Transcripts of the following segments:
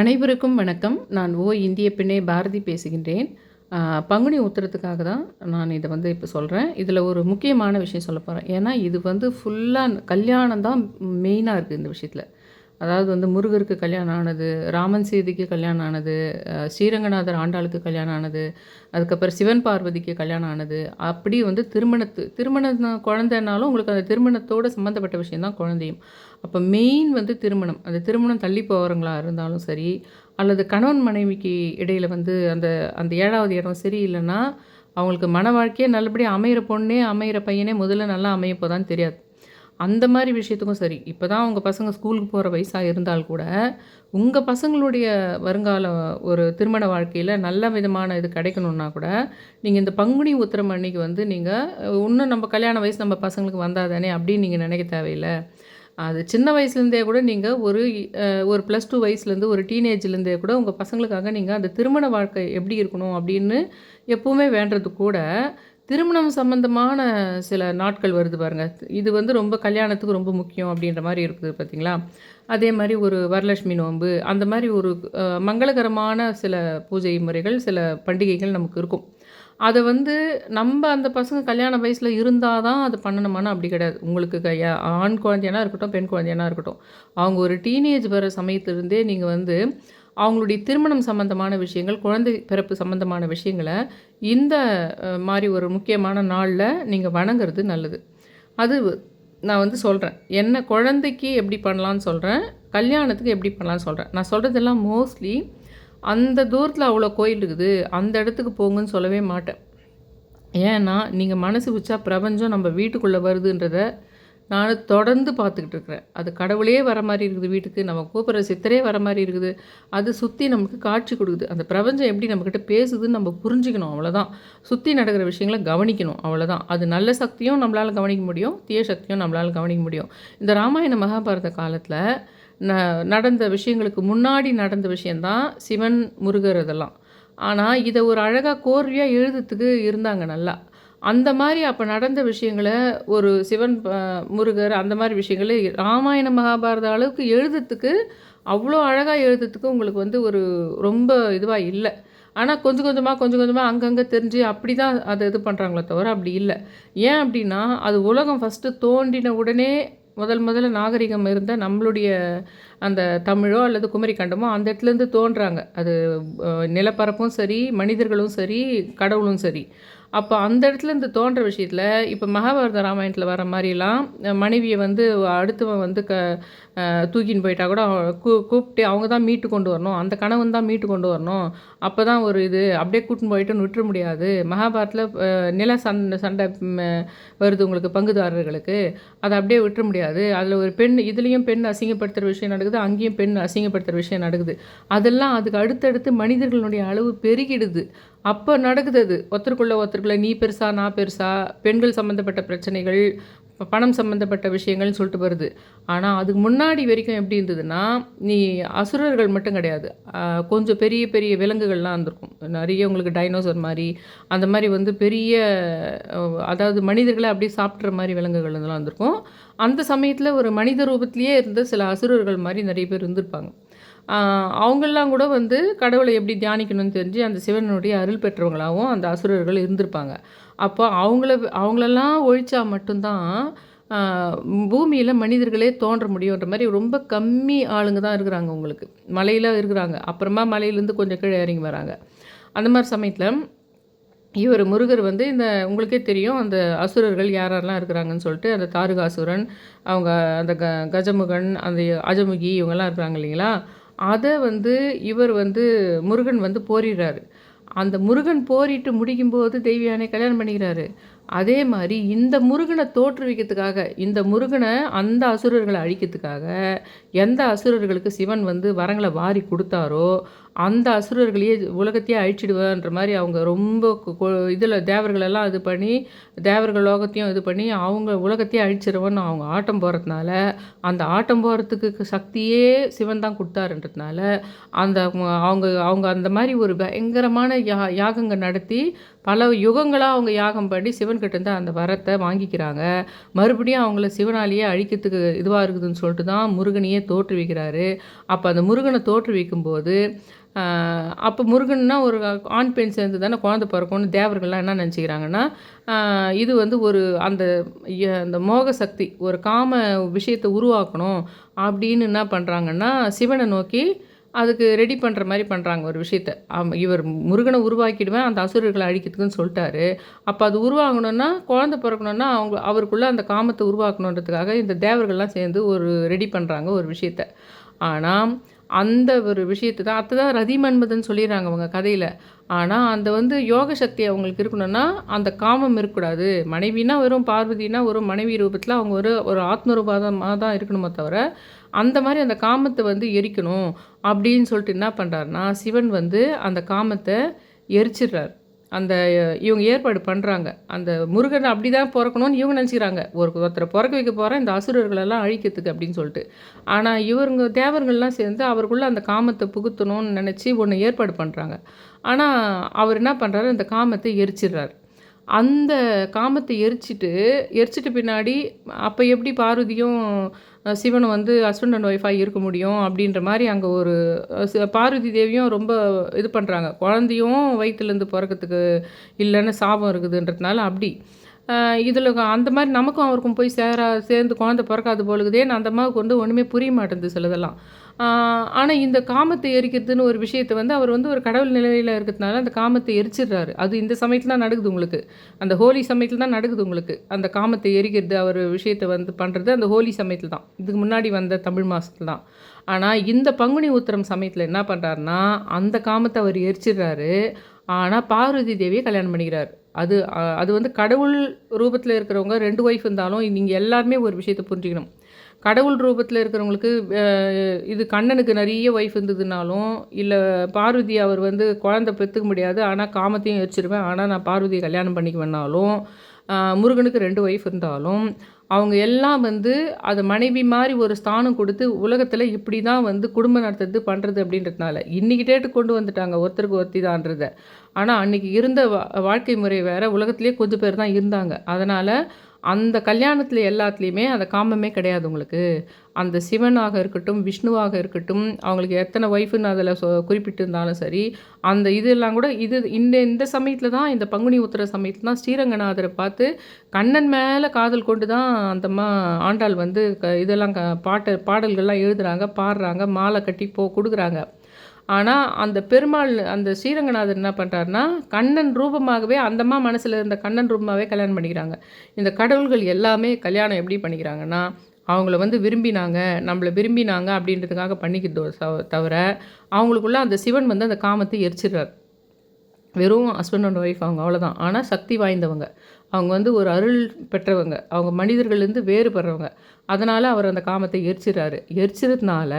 அனைவருக்கும் வணக்கம். நான் ஓ இந்திய பெண்ணே பாரதி பேசுகின்றேன். பங்குனி உத்தரத்துக்காக தான் நான் இதை வந்து இப்போ சொல்கிறேன் இதில் ஒரு முக்கியமான விஷயம் சொல்ல போகிறேன் ஏன்னா இது வந்து ஃபுல்லாக கல்யாணம் தான் மெயினாக இருக்குது இந்த விஷயத்தில். அதாவது வந்து முருகருக்கு கல்யாணம் ஆனது ராமன் சீதைக்கு கல்யாணம் ஆனது ஸ்ரீரங்கநாதர் ஆண்டாளுக்கு கல்யாணம் ஆனது அதுக்கப்புறம் சிவன் பார்வதிக்கு கல்யாணம் ஆனது அப்படி வந்து திருமணத்து திருமணம் குழந்தைனாலும் உங்களுக்கு அந்த திருமணத்தோடு சம்மந்தப்பட்ட விஷயம் தான் குழந்தையும். அப்போ மெயின் வந்து திருமணம். அந்த திருமணம் தள்ளி போகிறவங்களா இருந்தாலும் சரி அல்லது கணவன் மனைவிக்கு இடையில வந்து அந்த அந்த ஏழாவது இடம் சரியில்லைன்னா அவங்களுக்கு மன வாழ்க்கையே நல்லபடியாக அமையிற பொண்ணே அமையிற பையனே முதல்ல நல்லா அமைய போதான்னு தெரியாது. அந்த மாதிரி விஷயத்துக்கும் சரி இப்போ தான் உங்கள் பசங்க ஸ்கூலுக்கு போகிற வயசாக இருந்தால் கூட உங்கள் பசங்களுடைய வருங்கால ஒரு திருமண வாழ்க்கையில் நல்ல விதமான இது கிடைக்கணுன்னா கூட நீங்கள் இந்த பங்குனி உத்திரம் அன்னைக்கு வந்து நீங்கள் இன்னும் நம்ம கல்யாண வயசு நம்ம பசங்களுக்கு வந்தால் தானே அப்படின்னு நீங்கள் நினைக்க தேவையில்லை. அது சின்ன வயசுலேருந்தே கூட நீங்கள் ஒரு ஒரு ப்ளஸ் டூ வயசுலேருந்து ஒரு டீனேஜ்லேருந்தே கூட உங்கள் பசங்களுக்காக நீங்கள் அந்த திருமண வாழ்க்கை எப்படி இருக்கணும் அப்படின்னு எப்போவுமே வேண்டது கூட திருமணம் சம்மந்தமான சில நாட்கள் வருது பாருங்க. இது வந்து ரொம்ப கல்யாணத்துக்கு ரொம்ப முக்கியம் அப்படின்ற மாதிரி இருக்குது பார்த்தீங்களா அதே மாதிரி ஒரு வரலட்சுமி நோன்பு அந்த மாதிரி ஒரு மங்களகரமான சில பூஜை முறைகள் சில பண்டிகைகள் நமக்கு இருக்கும். அதை வந்து நம்ம அந்த பசங்க கல்யாண வயசில் இருந்தால் தான் அது பண்ணணுமானா அப்படி கிடையாது. உங்களுக்கு க- யா- ஆண் குழந்தையானா இருக்கட்டும் பெண் குழந்தையானா இருக்கட்டும். அவங்க ஒரு டீனேஜ் வர சமயத்திலிருந்தே நீங்கள் வந்து அவங்களுடைய திருமணம் சம்பந்தமான விஷயங்கள் குழந்தை பிறப்பு சம்பந்தமான விஷயங்களை இந்த மாதிரி ஒரு முக்கியமான நாளில் நீங்கள் வணங்குறது நல்லது. அது நான் வந்து சொல்கிறேன் என்ன குழந்தைக்கு எப்படி பண்ணலான்னு சொல்கிறேன் கல்யாணத்துக்கு எப்படி பண்ணலான்னு சொல்கிறேன் நான் சொல்கிறதெல்லாம் மோஸ்ட்லி அந்த தூரத்தில் அவ்வளோ கோயில் இருக்குது. அந்த இடத்துக்கு போங்கன்னு சொல்லவே மாட்டேன். ஏன்னா நீங்கள் மனசு வச்சா பிரபஞ்சம் நம்ம வீட்டுக்குள்ளே வருதுன்றத நான் தொடர்ந்து பார்த்துக்கிட்டு இருக்கிறேன். அது கடவுளே வர மாதிரி இருக்குது வீட்டுக்கு நம்ம கூப்பிட்ற சித்தரே வர மாதிரி இருக்குது. அது சுற்றி நமக்கு காட்சி கொடுக்குது. அந்த பிரபஞ்சம் எப்படி நம்மக்கிட்ட பேசுதுன்னு நம்ம புரிஞ்சுக்கணும் அவ்வளோதான் சுற்றி நடக்கிற விஷயங்களை கவனிக்கணும் அவ்வளோதான் அது நல்ல சக்தியும் நம்மளால் கவனிக்க முடியும் தீய சக்தியும் நம்மளால் கவனிக்க முடியும். இந்த ராமாயண மகாபாரத காலத்தில் ந நடந்த விஷயங்களுக்கு முன்னாடி நடந்த விஷயந்தான் சிவன் முருகர் இதெல்லாம். ஆனால் இதை ஒரு அழகாக கோர்வையாக எழுதுறதுக்கு இருந்தாங்க நல்லா. அந்த மாதிரி அப்போ நடந்த விஷயங்களை ஒரு சிவன் முருகர் அந்த மாதிரி விஷயங்களை ராமாயண மகாபாரத அளவுக்கு எழுதுறதுக்கு அவ்வளோ அழகாக எழுதுறதுக்கு உங்களுக்கு வந்து ஒரு ரொம்ப இதுவாக இல்லை. ஆனால் கொஞ்சம் கொஞ்சமாக கொஞ்சம் கொஞ்சமாக அங்கங்கே தெரிஞ்சு அப்படி தான் அதை இது பண்ணுறாங்களே தவிர அப்படி இல்லை. ஏன் அப்படின்னா அது உலகம் ஃபஸ்ட்டு தோண்டின உடனே முதல் முதல்ல நாகரிகம் இருந்த நம்மளுடைய அந்த தமிழோ அல்லது குமரி கண்டமோ அந்த இடத்துலேருந்து தோன்றாங்க. அது நிலப்பரப்பும் சரி மனிதர்களும் சரி கடவுளும் சரி. அப்போ அந்த இடத்துலேருந்து தோன்ற விஷயத்தில் இப்போ மகாபாரத ராமாயணத்தில் வர மாதிரிலாம் மனைவியை வந்து அடுத்தவன் வந்து க தூக்கின்னு போயிட்டா கூட கூ கூப்பிட்டு அவங்க தான் மீட்டு கொண்டு வரணும். அந்த கணவன் தான் மீட்டு கொண்டு வரணும். அப்போ தான் ஒரு இது அப்படியே கூட்டின்னு போயிட்டுன்னு விட்டுற முடியாது. மகாபாரத்தில் நில சண்டை சண்டை வருது உங்களுக்கு பங்குதாரர்களுக்கு. அதை அப்படியே விட்டுற முடியாது. அதில் ஒரு பெண் இதுலேயும் பெண் அசிங்கப்படுத்துகிற விஷயம் நடக்குது அங்கேயும் பெண் அசிங்கப்படுத்துகிற விஷயம் நடக்குது. அதெல்லாம் அதுக்கு அடுத்தடுத்து மனிதர்களுடைய அளவு பெருகிடுது. அப்போ நடக்குது அது. ஒருத்தருக்குள்ளே ஒருத்தருக்குள்ளே நீ பெருசா நான் பெருசா பெண்கள் சம்மந்தப்பட்ட பிரச்சனைகள் இப்போ பணம் சம்மந்தப்பட்ட விஷயங்கள்னு சொல்லிட்டு வருது. ஆனால் அதுக்கு முன்னாடி வரைக்கும் எப்படி இருந்ததுன்னா நீ அசுரர்கள் மட்டும் கிடையாது. கொஞ்சம் பெரிய பெரிய விலங்குகள்லாம் இருந்திருக்கும். நிறைய உங்களுக்கு டைனோசர் மாதிரி அந்த மாதிரி வந்து பெரிய அதாவது மனிதர்களை அப்படியே சாப்பிட்ற மாதிரி விலங்குகள் இதெல்லாம் இருந்திருக்கும். அந்த சமயத்தில் ஒரு மனித ரூபத்திலேயே இருந்த சில அசுரர்கள் மாதிரி நிறைய பேர் இருந்திருப்பாங்க. அவங்கெல்லாம் கூட வந்து கடவுளை எப்படி தியானிக்கணும்னு தெரிஞ்சு அந்த சிவனுடைய அருள் பெற்றவங்களாகவும் அந்த அசுரர்கள் இருந்திருப்பாங்க. அப்போ அவங்கள அவங்களெல்லாம் ஒழிச்சா மட்டும்தான் பூமியில் மனிதர்களே தோன்ற முடியுன்ற மாதிரி ரொம்ப கம்மி ஆளுங்க தான் இருக்கிறாங்க உங்களுக்கு. மலையில் இருக்கிறாங்க. அப்புறமா மலையிலேருந்து கொஞ்சம் கீழே இறங்கி வராங்க. அந்த மாதிரி சமயத்தில் இவர் முருகர் வந்து இந்த உங்களுக்கே தெரியும் அந்த அசுரர்கள் யார் யாரெல்லாம் இருக்கிறாங்கன்னு சொல்லிட்டு அந்த தாருகாசுரன் அவங்க அந்த க கஜமுகன் அந்த அஜமுகி இவங்கெல்லாம் இருக்கிறாங்க இல்லைங்களா? அதை வந்து இவர் வந்து முருகன் வந்து போரிடுறாரு. அந்த முருகன் போரிட்டு முடிக்கும்போது தெய்வியானை கல்யாணம் பண்ணிக்கிறாரு. அதே மாதிரி இந்த முருகனை தோற்றுவிக்கிறதுக்காக இந்த முருகனை அந்த அசுரர்களை அழிக்கிறதுக்காக எந்த அசுரர்களுக்கு சிவன் வந்து வரங்களை வாரி கொடுத்தாரோ அந்த அசுரர்களையே உலகத்தையே அழிச்சிடுவேன்ற மாதிரி அவங்க ரொம்ப இதில் தேவர்களெல்லாம் இது பண்ணி தேவர்கள் லோகத்தையும் இது பண்ணி அவங்க உலகத்தையே அழிச்சிடுவோன்னு அவங்க ஆட்டம் போகிறதுனால அந்த ஆட்டம் போகிறதுக்கு சக்தியே சிவன் தான் கொடுத்தாருன்றதுனால அந்த அவங்க அவங்க அந்த மாதிரி ஒரு பயங்கரமான யா யாகங்கள் நடத்தி பல யுகங்களாக அவங்க யாகம் பண்ணி சிவன் சிவன்கிட்டேருந்து அந்த வரத்தை வாங்கிக்கிறாங்க. மறுபடியும் அவங்கள சிவனாலேயே அழிக்கிறதுக்கு இதுவாக இருக்குதுன்னு சொல்லிட்டு தான் முருகனையே தோற்றுவிக்கிறாரு அப்போ அந்த முருகனை தோற்றுவிக்கும்போது அப்போ முருகன்னா ஒரு ஆண் பெண் சேர்ந்து தானே குழந்த பிறக்கும்னு தேவர்கள்லாம் என்ன நினச்சிக்கிறாங்கன்னா இது வந்து ஒரு அந்த அந்த மோக சக்தி ஒரு காம விஷயத்தை உருவாக்கணும் அப்படின்னு என்ன பண்ணுறாங்கன்னா சிவனை நோக்கி அதுக்கு ரெடி பண்ணுற மாதிரி பண்ணுறாங்க ஒரு விஷயத்த. இவர் முருகனை உருவாக்கிடுவேன் அந்த அசுரர்களை அழிக்கிறதுக்குன்னு சொல்லிட்டாரு. அப்போ அது உருவாகணும்னா குழந்த பிறக்கணுன்னா அவங்க அவருக்குள்ளே அந்த காமத்தை உருவாக்கணுன்றதுக்காக இந்த தேவர்கள்லாம் சேர்ந்து ஒரு ரெடி பண்ணுறாங்க ஒரு விஷயத்த. ஆனால் அந்த ஒரு விஷயத்தை தான் அத்தை தான் ரதி மன்மதன் சொல்லிடுறாங்க அவங்க கதையில். ஆனால் அந்த வந்து யோக சக்தி அவங்களுக்கு இருக்கணும்னா அந்த காமம் இருக்கக்கூடாது. மனைவினா வெறும் பார்வதினா ஒரு மனைவி ரூபத்தில் அவங்க ஒரு ஒரு ஆத்மரூபாதமாக தான் இருக்கணுமே தவிர அந்த மாதிரி அந்த காமத்தை வந்து எரிக்கணும் அப்படின்னு சொல்லிட்டு என்ன பண்ணுறாருனா சிவன் வந்து அந்த காமத்தை எரிச்சிடுறார். அந்த இவங்க ஏற்பாடு பண்ணுறாங்க அந்த முருகன் அப்படி தான் பிறக்கணும்னு இவங்க நினச்சிக்கிறாங்க. ஒரு ஒருத்தரை பிறக்க வைக்க போகிறேன் இந்த அசுரர்களெல்லாம் அழிக்கிறதுக்கு அப்படின்னு சொல்லிட்டு. ஆனால் இவருங்க தேவர்கள்லாம் சேர்ந்து அவருக்குள்ளே அந்த காமத்தை புகுத்தணும்னு நினச்சி ஒன்று ஏற்பாடு பண்ணுறாங்க ஆனால் அவர் என்ன பண்ணுறாரு அந்த காமத்தை எரிச்சிடுறாரு. அந்த காமத்தை எரிச்சிட்டு எரிச்சிட்டு பின்னாடி அப்போ எப்படி பார்வதியும் சிவன் வந்து ஹஸ்பண்ட் அண்ட் ஒய்ஃபாக இருக்க முடியும் அப்படின்ற மாதிரி அங்கே ஒரு பார்வதி தேவியும் ரொம்ப இது பண்ணுறாங்க குழந்தையும் வயிற்றுலேருந்து பிறக்கிறதுக்கு இல்லைன்னு சாபம் இருக்குதுன்றதுனால அப்படி. இதில் அந்த மாதிரி நமக்கும் அவருக்கும் போய் சேரா சேர்ந்து குழந்த பிறக்காது போலுக்குதேன்னு அந்த அம்மாவுக்கு வந்து ஒன்றுமே புரிய மாட்டேங்குது சிலதெல்லாம். ஆனால் இந்த காமத்தை எரிக்கிறதுன்னு ஒரு விஷயத்தை வந்து அவர் வந்து ஒரு கடவுள் நிலையில் இருக்கிறதுனால அந்த காமத்தை எரிச்சிடுறாரு. அது இந்த சமயத்தில் தான் நடக்குது உங்களுக்கு. அந்த ஹோலி சமயத்தில் தான் நடக்குது உங்களுக்கு. அந்த காமத்தை எரிக்கிறது அவர் விஷயத்தை வந்து பண்ணுறது அந்த ஹோலி சமயத்தில் தான். இதுக்கு முன்னாடி வந்த தமிழ் மாதத்தில் தான். ஆனால் இந்த பங்குனி உத்திரம் சமயத்தில் என்ன பண்ணுறாருனா அந்த காமத்தை அவர் எரிச்சிடுறாரு. ஆனால் பார்வதி தேவியை கல்யாணம் பண்ணிக்கிறார். அது அது வந்து கடவுள் ரூபத்தில் இருக்கிறவங்க ரெண்டு ஒய்ஃப் இருந்தாலும் நீங்கள் எல்லாருமே ஒரு விஷயத்தை புரிஞ்சுக்கணும். கடவுள் ரூபத்தில் இருக்கிறவங்களுக்கு இது கண்ணனுக்கு நிறைய ஒய்ஃப் இருந்ததுனாலும் இல்லை பார்வதி அவர் வந்து குழந்தை பெற்றுக்க முடியாது ஆனால் காமத்தையும் வச்சுருவேன் ஆனால் நான் பார்வதியை கல்யாணம் பண்ணிக்குவேனாலும் முருகனுக்கு ரெண்டு ஒய்ஃப் இருந்தாலும் அவங்க எல்லாம் வந்து அதை மனைவி மாதிரி ஒரு ஸ்தானம் கொடுத்து உலகத்தில் இப்படி தான் வந்து குடும்பம் நடத்துறது பண்ணுறது அப்படின்றதுனால இன்றைக்கி டேட்டு கொண்டு வந்துட்டாங்க ஒருத்தருக்கு ஒருத்தி தான்றதை ஆனால் அன்றைக்கி இருந்த வாழ்க்கை முறை வேறு உலகத்துலேயே கொஞ்சம் பேர் தான் இருந்தாங்க. அதனால் அந்த கல்யாணத்தில் எல்லாத்துலேயுமே அந்த காமமே கிடையாது உங்களுக்கு. அந்த சிவனாக இருக்கட்டும் விஷ்ணுவாக இருக்கட்டும் அவங்களுக்கு எத்தனை ஒய்ஃபுன்னு அதில் சொ குறிப்பிட்டிருந்தாலும் சரி அந்த இதெல்லாம் கூட இது இந்த இந்த சமயத்தில் தான் இந்த பங்குனி உத்திர சமயத்தில் தான் ஸ்ரீரங்கநாதரை பார்த்து கண்ணன் மேலே காதல் கொண்டு தான் அந்தம்மா ஆண்டாள் வந்து க இதெல்லாம் க பாட்டு பாடல்கள்லாம் எழுதுகிறாங்க பாடுறாங்க மாலை கட்டி போ கொடுக்குறாங்க. ஆனால் அந்த பெருமாள் அந்த ஸ்ரீரங்கநாதர் என்ன பண்ணுறாருனா கண்ணன் ரூபமாகவே அந்தம்மா மனசில் இருந்த கண்ணன் ரூபமாகவே கல்யாணம் பண்ணிக்கிறாங்க. இந்த கடவுள்கள் எல்லாமே கல்யாணம் எப்படி பண்ணிக்கிறாங்கன்னா அவங்கள வந்து விரும்பினாங்க நம்மளை விரும்பினாங்க அப்படின்றதுக்காக பண்ணிக்கிறதோ தவிர அவங்களுக்குள்ள அந்த சிவன் வந்து அந்த காமத்தை எரிச்சிடுறார். வெறும் ஹஸ்பண்ட் அண்ட் ஒய்ஃப் அவங்க அவ்வளோதான் ஆனால் சக்தி வாய்ந்தவங்க. அவங்க வந்து ஒரு அருள் பெற்றவங்க. அவங்க மனிதர்கள்லேருந்து வேறுபடுறவங்க. அதனால் அவர் அந்த காமத்தை எரிச்சிடுறாரு. எரிச்சதுனால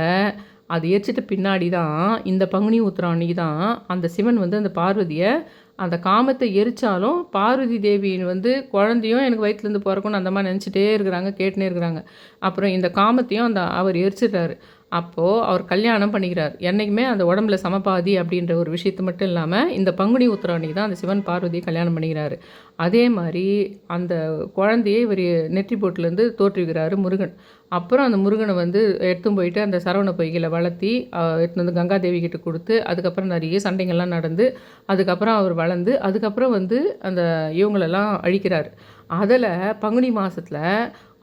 அது எரிச்சிட்ட பின்னாடி தான் இந்த பங்குனி உத்திரம் தான் அந்த சிவன் வந்து அந்த பார்வதியை அந்த காமத்தை எரித்தாலும் பார்வதி தேவியின் வந்து குழந்தையும் எனக்கு வயிற்றுலேருந்து பிறக்கணும் அந்த மாதிரி நினச்சிட்டே இருக்கிறாங்க கேட்டுனே இருக்கிறாங்க. அப்புறம் இந்த காமத்தையும் அந்த அவர் எரிச்சிடுறாரு. அப்போது அவர் கல்யாணம் பண்ணிக்கிறார். என்றைக்குமே அந்த உடம்புல சமபாதி அப்படின்ற ஒரு விஷயத்து மட்டும் இல்லாமல் இந்த பங்குனி உத்திரம் தான் அந்த சிவன் பார்வதியை கல்யாணம் பண்ணிக்கிறாரு. அதே மாதிரி அந்த குழந்தையை இவர் நெற்றி போட்டிலேருந்து தோற்றுவிக்கிறாரு முருகன். அப்புறம் அந்த முருகனை வந்து எடுத்துன்னு போயிட்டு அந்த சரவண பொய்களை வளர்த்தி எடுத்துன்னு வந்து கங்காதேவி கிட்ட கொடுத்து அதுக்கப்புறம் நிறைய சண்டைகள்லாம் நடந்து அதுக்கப்புறம் அவர் வளர்ந்து அதுக்கப்புறம் வந்து அந்த இவங்களெல்லாம் அழிக்கிறார். அதில் பங்குனி மாதத்தில்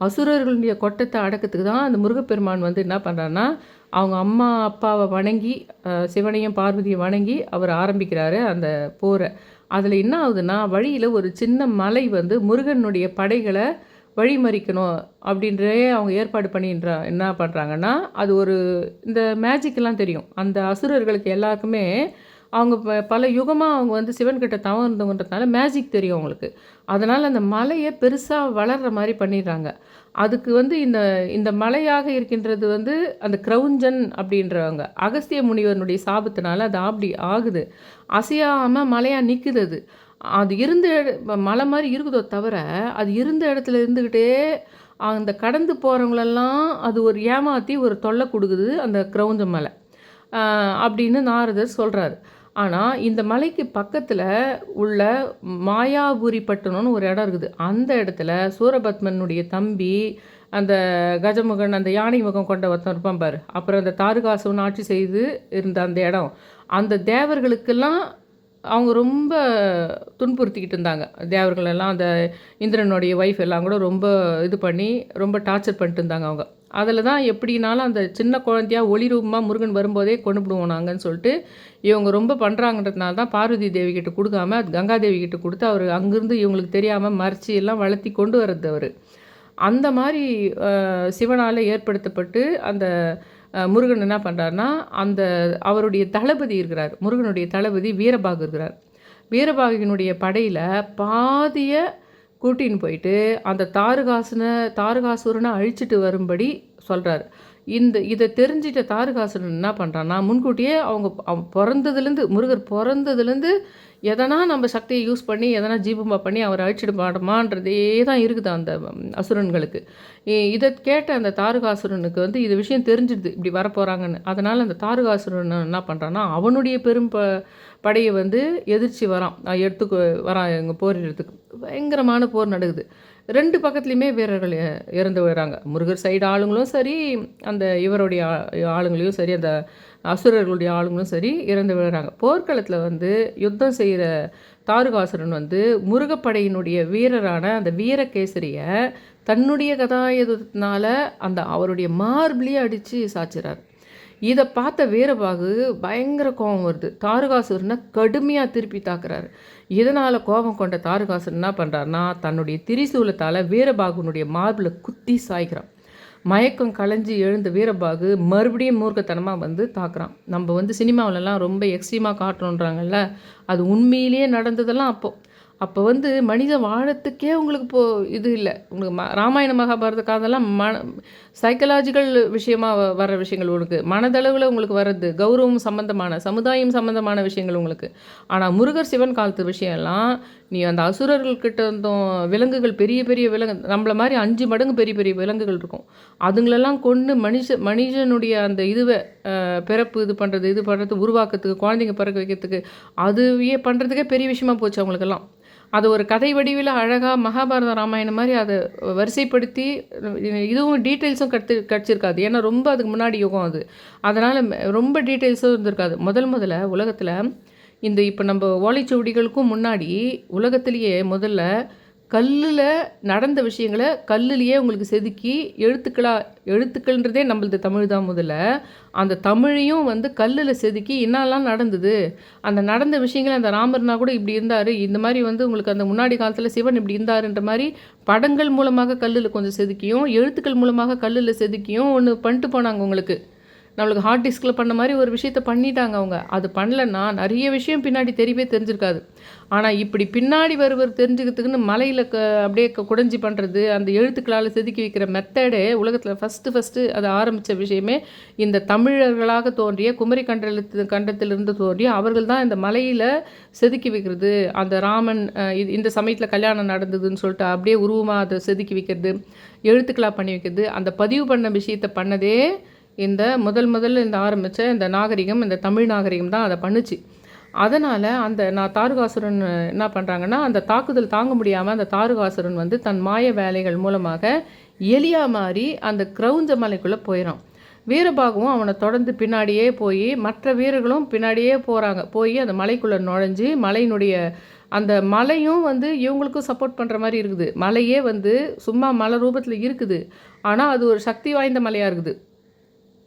அசுரர்களுடைய கொட்டத்தை அடக்கத்துக்கு தான் அந்த முருகப்பெருமான் வந்து என்ன பண்ணுறாருன்னா அவங்க அம்மா அப்பாவை வணங்கி சிவனையும் பார்வதியும் வணங்கி அவர் ஆரம்பிக்கிறாரு அந்த போரை. அதில் என்ன ஆகுதுன்னா வழியில் ஒரு சின்ன மலை வந்து முருகனுடைய படைகளை வழிமறிக்கணும் அப்படின்றே அவங்க ஏற்பாடு பண்ணின்றா என்ன பண்ணுறாங்கன்னா அது ஒரு இந்த மேஜிக்கெல்லாம் தெரியும். அந்த அசுரர்களுக்கு எல்லாருக்குமே அவங்க ப பல யுகமாக அவங்க வந்து சிவன்கிட்ட தவம் இருந்தவங்கன்றதுனால மேஜிக் தெரியும் அவங்களுக்கு. அதனால் அந்த மலையை பெருசாக வளர்கிற மாதிரி பண்ணிடுறாங்க. அதுக்கு வந்து இந்த இந்த மலையாக இருக்கின்றது வந்து அந்த கிரௌஞ்சன் அப்படின்றவங்க. அகஸ்திய முனிவனுடைய சாபத்தினால அது அப்படி ஆகுது. அசையாமல் மலையாக நிற்குது அது. அது இருந்த மலை மாதிரி இருக்குதோ தவிர அது இருந்த இடத்துல இருந்துக்கிட்டே அந்த கடந்து போகிறவங்களெல்லாம் அது ஒரு ஏமாற்றி ஒரு தொல்லை கொடுக்குது அந்த கிரௌஞ்ச மலை. அப்படின்னு நாரதர் சொல்கிறாரு ஆனால் இந்த மலைக்கு பக்கத்தில் உள்ள மாயாபுரி பட்டணம்னு ஒரு இடம் இருக்குது. அந்த இடத்துல சூரபத்மனுடைய தம்பி அந்த கஜமுகன் அந்த யானை முகம் கொண்ட ஒருத்தன் இருப்பான் பாரு. அப்புறம் அந்த தாருகாசவன் ஆட்சி செய்து இருந்த அந்த இடம். அந்த தேவர்களுக்கெல்லாம் அவங்க ரொம்ப துன்புறுத்திக்கிட்டு இருந்தாங்க. தேவர்கள் எல்லாம் அந்த இந்திரனுடைய ஒய்ஃப் எல்லாம் கூட ரொம்ப இது பண்ணி ரொம்ப டார்ச்சர் பண்ணிட்டு இருந்தாங்க அவங்க. அதில் தான் எப்படினாலும் அந்த சின்ன குழந்தையா ஒளி ரூபமாக முருகன் வரும்போதே கொண்டு விடுவோம் நாங்கன்னு சொல்லிட்டு இவங்க ரொம்ப பண்ணுறாங்கன்றதுனால தான் பார்வதி தேவி கிட்ட கொடுக்காம கங்காதேவி கிட்ட கொடுத்து அவர் அங்கேருந்து இவங்களுக்கு தெரியாமல் மறைச்சி எல்லாம் வளர்த்தி கொண்டு வர்றது அவர். அந்த மாதிரி சிவனால் ஏற்படுத்தப்பட்டு அந்த முருகன் என்ன பண்ணுறாருனா அந்த அவருடைய தளபதி இருக்கிறார். முருகனுடைய தளபதி வீரபாகு இருக்கிறார். வீரபாகினுடைய படையில் பாதிய கூட்டின்னு போயிட்டு அந்த தாருகாசுனை தாருகாசுரனை அழிச்சிட்டு வரும்படி சொல்கிறாரு இந்த இதை தெரிஞ்சிட்ட தாருகாசுரன் என்ன பண்ணுறான்னா முன்கூட்டியே அவங்க அவன் பிறந்ததுலேருந்து முருகர் பிறந்ததுலேருந்து எதனா நம்ம சக்தியை யூஸ் பண்ணி எதனா ஜீபமா பண்ணி அவரை அழிச்சிட மாட்டோமான்றதே தான் இருக்குது அந்த அசுரன்களுக்கு. இதை கேட்ட அந்த தாருகாசுரனுக்கு வந்து இது விஷயம் தெரிஞ்சிடுது இப்படி வரப்போகிறாங்கன்னு அதனால் அந்த தாருகாசுரன் என்ன பண்ணுறான்னா அவனுடைய பெரும் ப படையை வந்து எதிர்ச்சி வரான் எடுத்து எடுத்துக்கு வரான் எங்கள் போரிடத்துக்கு பயங்கரமான போர் நடக்குது. ரெண்டு பக்கத்துலேயுமே வீரர்கள் இறந்து வராங்க முருகர் சைடு ஆளுங்களும் சரி அந்த இவருடைய ஆளுங்களையும் சரி அந்த அசுரர்களுடைய ஆளுங்களும் சரி இறந்து விழுறாங்க போர்க்களத்தில் வந்து யுத்தம் செய்கிற தாருகாசுரன் வந்து முருகப்படையினுடைய வீரரான அந்த வீரகேசரியை தன்னுடைய கதாயுதத்தினால அந்த அவருடைய மார்பிளையே அடித்து சாய்ச்சிறார் இதை பார்த்த வீரபாகு பயங்கர கோபம் வருது. தாருகாசுரனை கடுமையாக திருப்பி தாக்குறாரு. இதனால் கோபம் கொண்ட தாருகாசுரன் என்ன பண்ணுறாருனா தன்னுடைய திரிசூலத்தால் வீரபாகுனுடைய மார்பில் குத்தி சாய்க்கிறான். மயக்கம் களைஞ்சி எழுந்த வீரபாகு மறுபடியும் மூர்க்கத்தனமாக வந்து தாக்குறான். நம்ம வந்து சினிமாவிலலாம் ரொம்ப எக்ஸ்ட்ரீமாக காட்டுறோன்றாங்கல்ல அது உண்மையிலேயே நடந்ததெல்லாம் அப்போது அப்போ வந்து மனிதன் வாழத்துக்கே உங்களுக்கு இப்போ இது இல்லை. உங்களுக்கு ம ராமாயண மகாபாரத காதெல்லாம் மன சைக்கலாஜிக்கல் விஷயமாக வ- வர்ற விஷயங்கள் உங்களுக்கு மனதளவில் உங்களுக்கு வர்றது கௌரவம் சம்பந்தமான சமுதாயம் சம்பந்தமான விஷயங்கள் உங்களுக்கு. ஆனால் முருகர் சிவன் காலத்து விஷயம்லாம் நீ அந்த அசுரர்கள்கிட்ட இருந்தும் விலங்குகள் பெரிய பெரிய விலங்கு நம்மள மாதிரி அஞ்சு மடங்கு பெரிய பெரிய விலங்குகள் இருக்கும். அதுங்களெல்லாம் கொண்டு மனுஷ மனுஷனுடைய அந்த இதுவை பிறப்பு இது பண்ணுறது இது பண்ணுறது உருவாக்கத்துக்கு குழந்தைங்க பிறக்க வைக்கிறதுக்கு அதுவே பண்ணுறதுக்கே பெரிய விஷயமா போச்சு அவங்களுக்கெல்லாம். அது ஒரு கதை வடிவில் அழகாக மகாபாரத ராமாயணம் மாதிரி அதை வரிசைப்படுத்தி இதுவும் டீட்டெயில்ஸும் கற்று கிடச்சிருக்காது. ஏன்னா ரொம்ப அதுக்கு முன்னாடி யுகம் அது. அதனால் ரொம்ப டீட்டெயில்ஸும் இருந்திருக்காது. முதல் முதல்ல உலகத்தில் இந்த இப்போ நம்ம ஓலைச்சுவடிகளுக்கும் முன்னாடி உலகத்திலேயே முதல்ல கல்லில் நடந்த விஷயங்களை கல்லுலேயே உங்களுக்கு செதுக்கி எழுத்துக்களாக எழுத்துக்கள்ன்றதே நம்மளது தமிழ் தான் முதல்ல. அந்த தமிழையும் வந்து கல்லில் செதுக்கி என்னெல்லாம் நடந்தது? அந்த நடந்த விஷயங்கள் அந்த ராமர்னா கூட இப்படி இருந்தார். இந்த மாதிரி வந்து உங்களுக்கு அந்த முன்னாடி காலத்தில் சிவன் இப்படி இருந்தாருன்ற மாதிரி படங்கள் மூலமாக கல்லில் கொஞ்சம் செதுக்கியும் எழுத்துக்கள் மூலமாக கல்லில் செதுக்கியும் ஒன்று பண்ணிட்டு போனாங்க உங்களுக்கு. நம்மளுக்கு ஹார்ட் டிஸ்கில் பண்ண மாதிரி ஒரு விஷயத்த பண்ணிட்டாங்க அவங்க. அது பண்ணலன்னா நிறைய விஷயம் பின்னாடி தெரியவே தெரிஞ்சிருக்காது. ஆனால் இப்படி பின்னாடி வருவர் தெரிஞ்சுக்கிறதுக்குன்னு மலையில் க அப்படியே குடைஞ்சி பண்ணுறது அந்த எழுத்துக்களால் செதுக்கி வைக்கிற மெத்தடே உலகத்தில் ஃபஸ்ட்டு ஃபஸ்ட்டு அது ஆரம்பித்த விஷயமே இந்த தமிழர்களாக தோன்றிய குமரி கண்டலத்து கண்டத்திலிருந்து தோன்றிய அவர்கள் தான் இந்த மலையில் செதுக்கி வைக்கிறது. அந்த ராமன் இது இந்த சமயத்தில் கல்யாணம் நடந்ததுன்னு சொல்லிட்டு அப்படியே உருவமாக அதை செதுக்கி வைக்கிறது எழுத்துக்களாக பண்ணி வைக்கிறது. அந்த பதிவு பண்ண விஷயத்தை பண்ணதே இந்த முதல் முதல்ல இந்த ஆரம்பித்த இந்த நாகரிகம் இந்த தமிழ் நாகரிகம் தான் அதை பண்ணுச்சு. அதனால் அந்த நான் தாருகாசுரன் என்ன பண்ணுறாங்கன்னா அந்த தாக்குதல் தாங்க முடியாமல் அந்த தாருகாசுரன் வந்து தன் மாய வேலைகள் மூலமாக எலியா மாறி அந்த கிரௌஞ்ச மலைக்குள்ளே போயிடும் வீரபாகவும் அவனை தொடர்ந்து பின்னாடியே போய் மற்ற வீரர்களும் பின்னாடியே போகிறாங்க போய் அந்த மலைக்குள்ளே நுழைஞ்சு மலையினுடைய அந்த மலையும் வந்து இவங்களுக்கும் சப்போர்ட் பண்ணுற மாதிரி இருக்குது. மலையே வந்து சும்மா மலை ரூபத்தில் இருக்குது. ஆனால் அது ஒரு சக்தி வாய்ந்த மலையாக இருக்குது.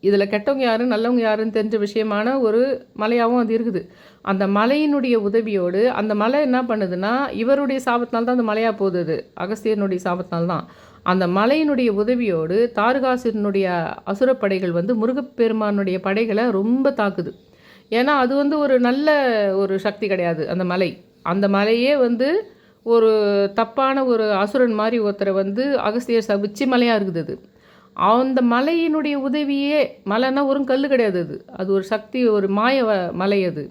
இதில் கெட்டவங்க யாரு நல்லவங்க யாருன்னு தெரிஞ்ச விஷயமான ஒரு மலையாகவும் அது இருக்குது. அந்த மலையினுடைய உதவியோடு அந்த மலை என்ன பண்ணுதுன்னா இவருடைய சாபத்தினால் தான் அந்த மலையாக போகுது. அது அகஸ்தியனுடைய சாபத்தினால் தான். அந்த மலையினுடைய உதவியோடு தாரகாசுரனுடைய அசுரப்படைகள் வந்து முருகப்பெருமானுடைய படைகளை ரொம்ப தாக்குது. ஏன்னா அது வந்து ஒரு நல்ல ஒரு சக்தி கிடையாது அந்த மலை. அந்த மலையே வந்து ஒரு தப்பான ஒரு அசுரன் மாதிரி ஒருத்தரை வந்து அகஸ்தியர் சபிச்சு மலையாக இருக்குது அது. அந்த மலையினுடைய உதவியே மலைன்னா ஒரு கல் கிடையாது அது. அது ஒரு சக்தி ஒரு மாய வ- மலை அது.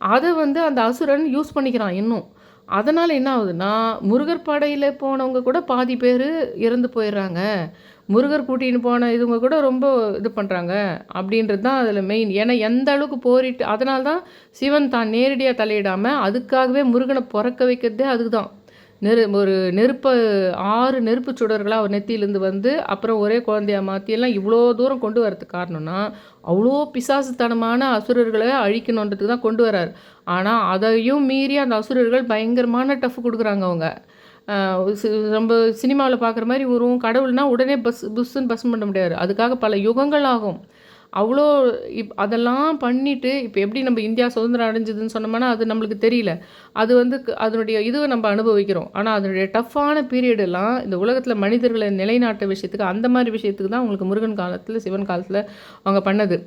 அதை வந்து அந்த அசுரன் யூஸ் பண்ணிக்கிறான் இன்னும். அதனால் என்ன ஆகுதுன்னா முருகர் படையில் போனவங்க கூட பாதி பேர் இறந்து போயிடுறாங்க. முருகர் கூட்டின்னு போன இதுங்க கூட ரொம்ப இது பண்ணுறாங்க அப்படின்றது தான் அதில் மெயின் ஏன்னா எந்த அளவுக்கு போரிட்டு அதனால தான் சிவன் தான் நேரடியாக தலையிடாமல் அதுக்காகவே முருகனை பிறக்க வைக்கிறதே அதுக்கு தான் நெரு ஒரு நெருப்பை ஆறு நெருப்பு சுடர்களாக அவர் நெத்தியிலேருந்து வந்து அப்புறம் ஒரே குழந்தையை மாற்றியெல்லாம் இவ்வளோ தூரம் கொண்டு வரதுக்கு காரணம்னா அவ்வளோ பிசாசுத்தனமான அசுரர்களை அழிக்கணுன்றதுக்கு தான் கொண்டு வரார். ஆனால் அதையும் மீறி அந்த அசுரர்கள் பயங்கரமான டஃப் கொடுக்குறாங்க அவங்க. நம்ம சினிமாவில் பார்க்குற மாதிரி வரும் கடவுள்னா உடனே பஸ் புஸ்ஸுன்னு பஸ் பண்ண முடியாது. அதுக்காக பல யுகங்கள் ஆகும். அவ்வளோ இப் அதெல்லாம் பண்ணிவிட்டு இப்போ எப்படி நம்ம இந்தியா சுதந்திரம் அடைஞ்சதுன்னு சொன்னோம்னா அது நம்மளுக்கு தெரியல. அது வந்து க- அதனுடைய இதுவை நம்ம அனுபவிக்கிறோம். ஆனால் அதனுடைய டஃப்பான பீரியடெல்லாம் இந்த உலகத்தில் மனிதர்களை நிலைநாட்ட விஷயத்துக்கு அந்த மாதிரி விஷயத்துக்கு தான் அவங்களுக்கு முருகன் காலத்தில் சிவன் காலத்தில் அவங்க பண்ணது.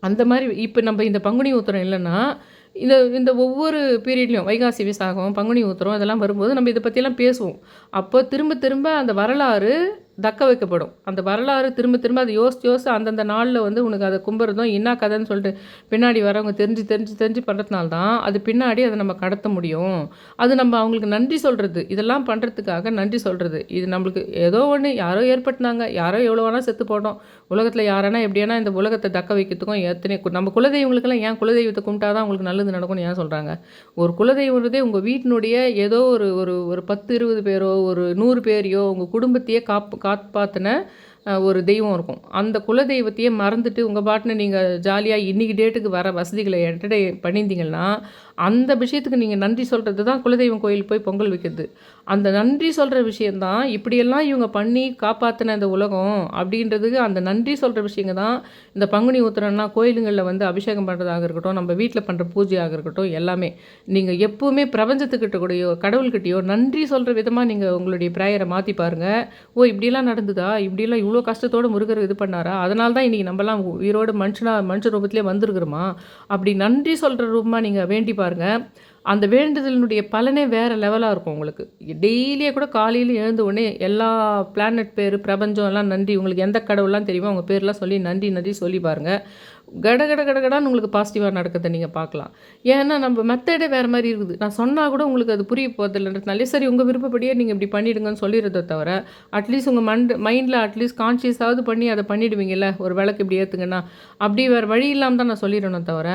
அந்த மாதிரி இப்போ நம்ம இந்த பங்குனி உத்தரம் இல்லைன்னா இந்த இந்த ஒவ்வொரு பீரியட்லையும் வைகாசி விசாகம் பங்குனி உத்தரம் இதெல்லாம் வரும்போது நம்ம இதை பற்றியெல்லாம் பேசுவோம். அப்போ திரும்ப திரும்ப அந்த வரலாறு தக்க வைக்கப்படும். அந்த வரலாறு திரும்ப திரும்ப அதை யோசித்து யோசித்து அந்தந்த நாளில் வந்து உனக்கு அதை கும்புறதும் என்ன கதைன்னு சொல்லிட்டு பின்னாடி வரவங்க தெரிஞ்சு தெரிஞ்சு தெரிஞ்சு பண்ணுறதுனால தான் அது பின்னாடி அதை நம்ம கடத்த முடியும். அது நம்ம அவங்களுக்கு நன்றி சொல்கிறது இதெல்லாம் பண்ணுறதுக்காக நன்றி சொல்கிறது இது நம்மளுக்கு ஏதோ ஒன்று யாரோ ஏற்பட்டுனாங்க. யாரோ எவ்வளோ வேணால் செத்து போட்டோம். உலகத்தில் யாரானா எப்படியானா இந்த உலகத்தை தக்க வைக்கிறதுக்கும் எத்தனை நம்ம குலதெய்வங்களுக்கெல்லாம் ஏன் குலதெய்வத்தை கும்பிட்டாதான் அவங்களுக்கு நல்லது நடக்கும்னு ஏன் சொல்கிறாங்க ஒரு குலதெய்வன்றதே உங்கள் வீட்டினுடைய ஏதோ ஒரு ஒரு ஒரு பத்து இருபது பேரோ ஒரு நூறு பேரையோ உங்கள் குடும்பத்தையே காப்பு காப்பாற்றின ஒரு தெய்வம் இருக்கும். அந்த குலதெய்வத்தையே மறந்துட்டு உங்கள் பாட்டின நீங்கள் ஜாலியாக இன்னைக்கு டேட்டுக்கு வர வசதிகளை என்டர்டை பண்ணியிருந்தீங்கன்னா அந்த விஷயத்துக்கு நீங்கள் நன்றி சொல்கிறது தான் குலதெய்வம் கோயிலுக்கு போய் பொங்கல் வைக்கிறது. அந்த நன்றி சொல்கிற விஷயந்தான் இப்படியெல்லாம் இவங்க பண்ணி காப்பாற்றின இந்த உலகம் அப்படின்றதுக்கு அந்த நன்றி சொல்கிற விஷயங்க தான் இந்த பங்குனி உத்திரம்னா கோயிலுங்களில் வந்து அபிஷேகம் பண்ணுறதாக இருக்கட்டும் நம்ம வீட்டில் பண்ணுற பூஜையாக இருக்கட்டும் எல்லாமே. நீங்கள் எப்போவுமே பிரபஞ்சத்துக்கிட்ட கூடயோ கடவுள்கிட்டயோ நன்றி சொல்கிற விதமாக நீங்கள் உங்களுடைய ப்ரேயரை மாற்றி பாருங்கள் ஓ இப்படிலாம் நடந்ததா? இப்படிலாம் இவ்வளோ கஷ்டத்தோட முருகர் இது பண்ணாரா? அதனால தான் இன்றைக்கி நம்மலாம் உயிரோடு மனுஷனாக மனுஷ ரூபத்திலே வந்திருக்கிறோமா? அப்படி நன்றி சொல்கிற ரூபமாக நீங்கள் வேண்டி பாருங்கள் அந்த வேண்டுதலினுடைய பலனே வேறு லெவலாக இருக்கும் உங்களுக்கு. டெய்லியே கூட காலையில் எழுந்த உடனே எல்லா பிளானட் பேர் பிரபஞ்சம் எல்லாம் நன்றி. உங்களுக்கு எந்த கடவுள்லாம் தெரியுமோ அவங்க பேர்லாம் சொல்லி நன்றி நன்றி சொல்லி பாருங்கள் கட கட கடகடான்னு உங்களுக்கு பாசிட்டிவாக நடக்கிறத நீங்கள் பார்க்கலாம். ஏன்னா நம்ம மெத்தடே வேறு மாதிரி இருக்குது. நான் சொன்னால் கூட உங்களுக்கு அது புரிய போதில்லைன்றதுனாலே சரி உங்கள் விருப்பப்படியே நீங்கள் இப்படி பண்ணிவிடுங்கன்னு சொல்லிடுறத தவிர அட்லீஸ்ட் உங்கள் மண்ட் மைண்டில் அட்லீஸ்ட் கான்ஷியஸாவது பண்ணி அதை பண்ணிடுவீங்கல்ல ஒரு விளக்கு இப்படி ஏற்றுங்கன்னா அப்படி வேறு வழி இல்லாமல் தான் நான் சொல்லிடணும் தவிர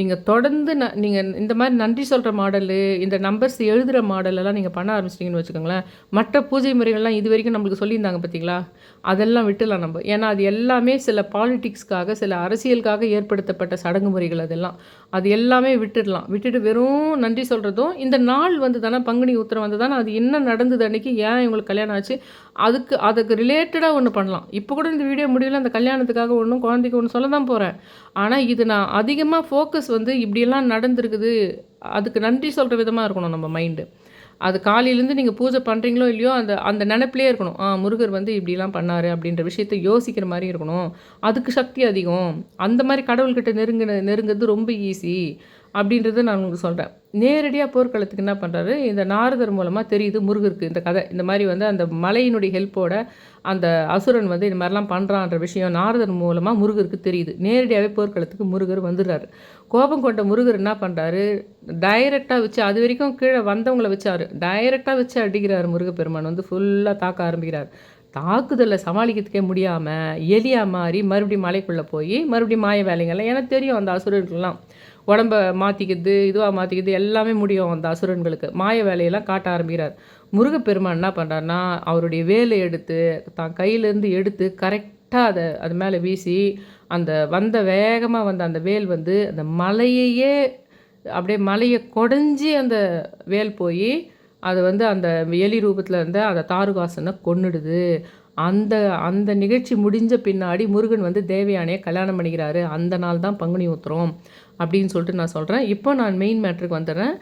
நீங்கள் தொடர்ந்து ந நீங்கள் இந்த மாதிரி நன்றி சொல்கிற மாடலு இந்த நம்பர்ஸ் எழுதுகிற மாடலெல்லாம் நீங்கள் பண்ண ஆரம்பிச்சிட்டிங்கன்னு வச்சுக்கோங்களேன் மற்ற பூஜை முறைகள்லாம் இது வரைக்கும் நம்மளுக்கு சொல்லியிருந்தாங்க பார்த்தீங்களா அதெல்லாம் விட்டுலாம் நம்ம. ஏன்னா அது எல்லாமே சில பாலிட்டிக்ஸ்க்காக சில அரசியலுக்காக ஏற்படுத்தப்பட்ட சடங்கு முறைகள் அதெல்லாம். அது எல்லாமே விட்டுடலாம். விட்டுட்டு வெறும் நன்றி சொல்கிறதும் இந்த நாள் வந்து தானே பங்குனி உத்திரம் வந்து தானே அது என்ன நடந்தது அன்றைக்கி ஏன் இவங்களுக்கு கல்யாணம் ஆச்சு அதுக்கு அதுக்கு ரிலேட்டடாக ஒன்று பண்ணலாம். இப்போ கூட இந்த வீடியோ முடியல அந்த கல்யாணத்துக்காக ஒன்றும் குழந்தைக்கு ஒன்று சொல்ல தான் போகிறேன் ஆனால் இது நான் அதிகமாக ஃபோக்கஸ் வந்து இப்படியெல்லாம் நடந்திருக்குது அதுக்கு நன்றி சொல்கிற விதமாக இருக்கணும் நம்ம மைண்டு அது காலையிலேருந்து நீங்கள் பூஜை பண்ணுறீங்களோ இல்லையோ அந்த அந்த நினப்பிலே இருக்கணும். ஆ முருகர் வந்து இப்படிலாம் பண்ணார் அப்படின்ற விஷயத்தை யோசிக்கிற மாதிரி இருக்கணும். அதுக்கு சக்தி அதிகம். அந்த மாதிரி கடவுள்கிட்ட நெருங்கின நெருங்கிறது ரொம்ப ஈஸி அப்படின்றத நான் உங்களுக்கு சொல்கிறேன் நேரடியாக போர்க்களத்துக்கு என்ன பண்ணுறாரு இந்த நாரதர் மூலமாக தெரியுது முருகருக்கு இந்த கதை. இந்த மாதிரி வந்து அந்த மலையினுடைய ஹெல்ப்போட அந்த அசுரன் வந்து இந்த மாதிரிலாம் பண்ணுறான்ற விஷயம் நாரதர் மூலமாக முருகருக்கு தெரியுது. நேரடியாகவே போர்க்களத்துக்கு முருகர் வந்துடுறாரு. கோபம் கொண்ட முருகர் என்ன பண்ணுறாரு டைரெக்டாக வச்சு அது வரைக்கும் கீழே வந்தவங்கள வச்சார். டைரெக்டாக வச்சு அடிக்கிறார் முருகப்பெருமான். வந்து ஃபுல்லாக தாக்க ஆரம்பிக்கிறார். தாக்குதலை சமாளிக்கிறதுக்கே முடியாமல் எலியா மாறி மறுபடியும் மலைக்குள்ளே போய் மறுபடியும் மாய வேலைங்கள்லாம் எனக்கு தெரியும் அந்த அசுரர்கள்லாம். உடம்ப மாற்றிக்கிது இதுவாக மாற்றிக்கிது எல்லாமே முடியும் அந்த அசுரன்களுக்கு. மாய வேலையெல்லாம் காட்ட ஆரம்பிக்கிறார். முருகப்பெருமான் என்ன பண்ணுறாருன்னா அவருடைய வேலை எடுத்து தான் கையிலேருந்து எடுத்து கரெக்ட் லைட்டாக அதை அது மேலே வீசி அந்த வந்த வேகமாக வந்த அந்த வேல் வந்து அந்த மலையையே அப்படியே மலையை கொடைஞ்சி அந்த வேல் போய் அது வந்து அந்த எலி ரூபத்தில் இருந்த அந்த தாருகாசனை கொன்னுடுது. அந்த அந்த நிகழ்ச்சி முடிஞ்ச பின்னாடி முருகன் வந்து தேவயானையை கல்யாணம் பண்ணிக்கிறாரு. அந்த நாள் தான் பங்குனி ஊத்துறோம் அப்படின்னு சொல்லிட்டு நான் சொல்கிறேன் இப்போ நான் மெயின் மேட்ருக்கு வந்துடுறேன்.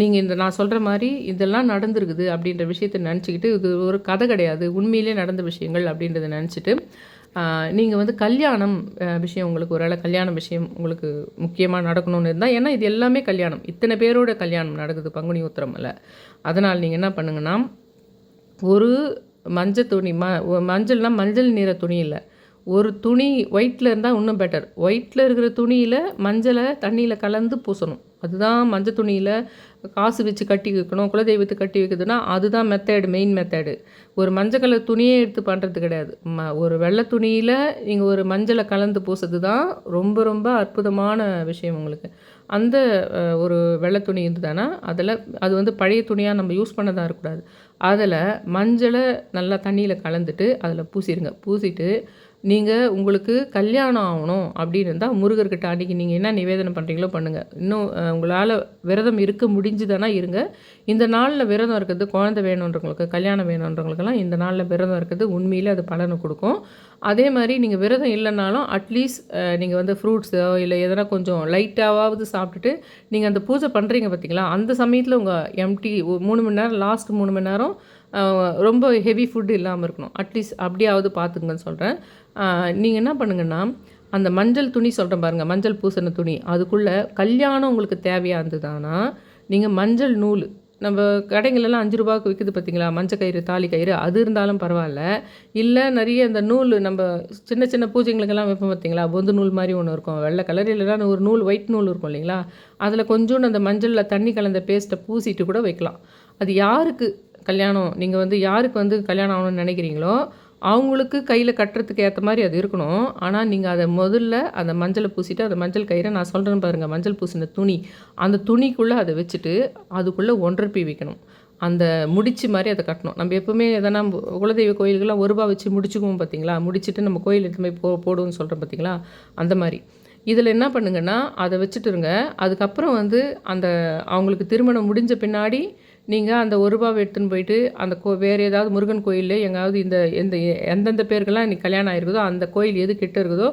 நீங்கள் இந்த நான் சொல்கிற மாதிரி இதெல்லாம் நடந்திருக்குது அப்படின்ற விஷயத்தை நினச்சிக்கிட்டு இது ஒரு கதை கிடையாது. உண்மையிலே நடந்த விஷயங்கள் அப்படின்றத நினச்சிட்டு நீங்கள் வந்து கல்யாணம் விஷயம் உங்களுக்கு ஒரு வேளை கல்யாண விஷயம் உங்களுக்கு முக்கியமாக நடக்கணும்னு இருந்தால் ஏன்னா இது எல்லாமே கல்யாணம். இத்தனை பேரோட கல்யாணம் நடக்குது பங்குனி உத்திரமில். அதனால் நீங்கள் என்ன பண்ணுங்கன்னா ஒரு மஞ்சள் துணி ம மஞ்சள்னால் மஞ்சள் நிற துணி இல்லை. ஒரு துணி ஒயிட்டில் இருந்தால் இன்னும் பெட்டர் ஒயிட்டில் இருக்கிற துணியில் மஞ்சளை தண்ணியில் கலந்து பூசணும். அதுதான் மஞ்சள் துணியில் காசு வச்சு கட்டி வைக்கணும் குலதெய்வத்தை கட்டி வைக்கிறதுனா அதுதான் மெத்தேடு மெயின் மெத்தேடு ஒரு மஞ்சள் கலர் துணியே எடுத்து பண்ணுறது கிடையாது. ம ஒரு வெள்ளை துணியில் நீங்கள் ஒரு மஞ்சளை கலந்து பூசது தான் ரொம்ப ரொம்ப அற்புதமான விஷயம் உங்களுக்கு. அந்த ஒரு வெள்ளை துணி இருந்ததுன்னா அதில் அது வந்து பழைய துணியாக நம்ம யூஸ் பண்ணதாக இருக்கக்கூடாது. அதில் மஞ்சளை நல்லா தண்ணியில் கலந்துட்டு அதில் பூசிடுங்க. பூசிட்டு நீங்கள் உங்களுக்கு கல்யாணம் ஆகணும் அப்படின்னு இருந்தால் முருகர்கிட்ட அன்றைக்கி நீங்கள் என்ன நிவேதனம் பண்ணுறீங்களோ பண்ணுங்கள் இன்னும் உங்களால் விரதம் இருக்க முடிஞ்சுதானா இருங்க. இந்த நாளில் விரதம் இருக்கிறது குழந்தை வேணுன்றவங்களுக்கு கல்யாணம் வேணுன்றவங்களுக்கெல்லாம் இந்த நாளில் விரதம் இருக்கிறது உண்மையில் அது பலனை கொடுக்கும். அதே மாதிரி நீங்கள் விரதம் இல்லைனாலும் அட்லீஸ்ட் நீங்கள் வந்து ஃப்ரூட்ஸோ இல்லை எதனா கொஞ்சம் லைட்டாவது சாப்பிட்டுட்டு நீங்கள் அந்த பூஜை பண்ணுறீங்க பார்த்தீங்களா அந்த சமயத்தில் உங்கள் எம்டி மூணு மணி நேரம் லாஸ்ட் மூணு மணி நேரம் ரொம்ப ஹெவி ஃபுட் இல்லாமல் இருக்கணும். அட்லீஸ்ட் அப்படியாவது பார்த்துங்கன்னு சொல்கிறேன் நீங்கள் என்ன பண்ணுங்கன்னா அந்த மஞ்சள் துணி சொல்கிறேன் பாருங்கள் மஞ்சள் பூசண துணி. அதுக்குள்ளே கல்யாணம் உங்களுக்கு தேவையாக இருந்ததுன்னா நீங்கள் மஞ்சள் நூல் நம்ம கடைங்களெல்லாம் அஞ்சு ரூபாய்க்கு விற்குது பார்த்தீங்களா மஞ்சள் கயிறு தாலி கயிறு அது இருந்தாலும் பரவாயில்ல. இல்லை நிறைய இந்த நூல் நம்ம சின்ன சின்ன பூஜைங்களுக்கெல்லாம் வைப்போம் பார்த்தீங்களா பொந்து நூல் மாதிரி ஒன்று இருக்கும். வெள்ளை கலர் இல்லைன்னா ஒரு நூல் ஒயிட் நூல் இருக்கும் இல்லைங்களா? அதில் கொஞ்சோண்டு அந்த மஞ்சளில் தண்ணி கலந்த பேஸ்ட்டை பூசிட்டு கூட வைக்கலாம். அது யாருக்கு கல்யாணம் நீங்கள் வந்து யாருக்கு வந்து கல்யாணம் ஆகணும்னு நினைக்கிறீங்களோ அவங்களுக்கு கையில் கட்டுறதுக்கு ஏற்ற மாதிரி அது இருக்கணும். ஆனால் நீங்கள் அதை முதல்ல அந்த மஞ்சளை பூசிட்டு அந்த மஞ்சள் கயிறை நான் சொல்கிறேன் பாருங்கள் மஞ்சள் பூசின துணி. அந்த துணிக்குள்ளே அதை வச்சுட்டு அதுக்குள்ளே ஒன்றரை வைக்கணும். அந்த முடிச்சு மாதிரி அதை கட்டணும். நம்ம எப்போவுமே எதனா குலதெய்வ கோயிலுக்கெல்லாம் ஒரு ரூபா வச்சு முடிச்சுக்குவோம் பார்த்தீங்களா முடிச்சுட்டு நம்ம கோயில் எடுத்து போய் போ போடுவோம்னு சொல்கிறோம் பார்த்தீங்களா அந்த மாதிரி. இதில் என்ன பண்ணுங்கன்னா அதை வச்சுட்டுருங்க அதுக்கப்புறம் வந்து அந்த அவங்களுக்கு திருமணம் முடிஞ்ச பின்னாடி நீங்கள் அந்த ஒரு ரூபாவை எடுத்துன்னு போயிட்டு அந்த கோ வேறு ஏதாவது முருகன் கோயிலில் எங்காவது இந்த எந்த எந்தெந்த பேருக்கெல்லாம் இன்றைக்கி கல்யாணம் ஆயிருக்குதோ அந்த கோயில் எது கிட்ட இருக்குதோ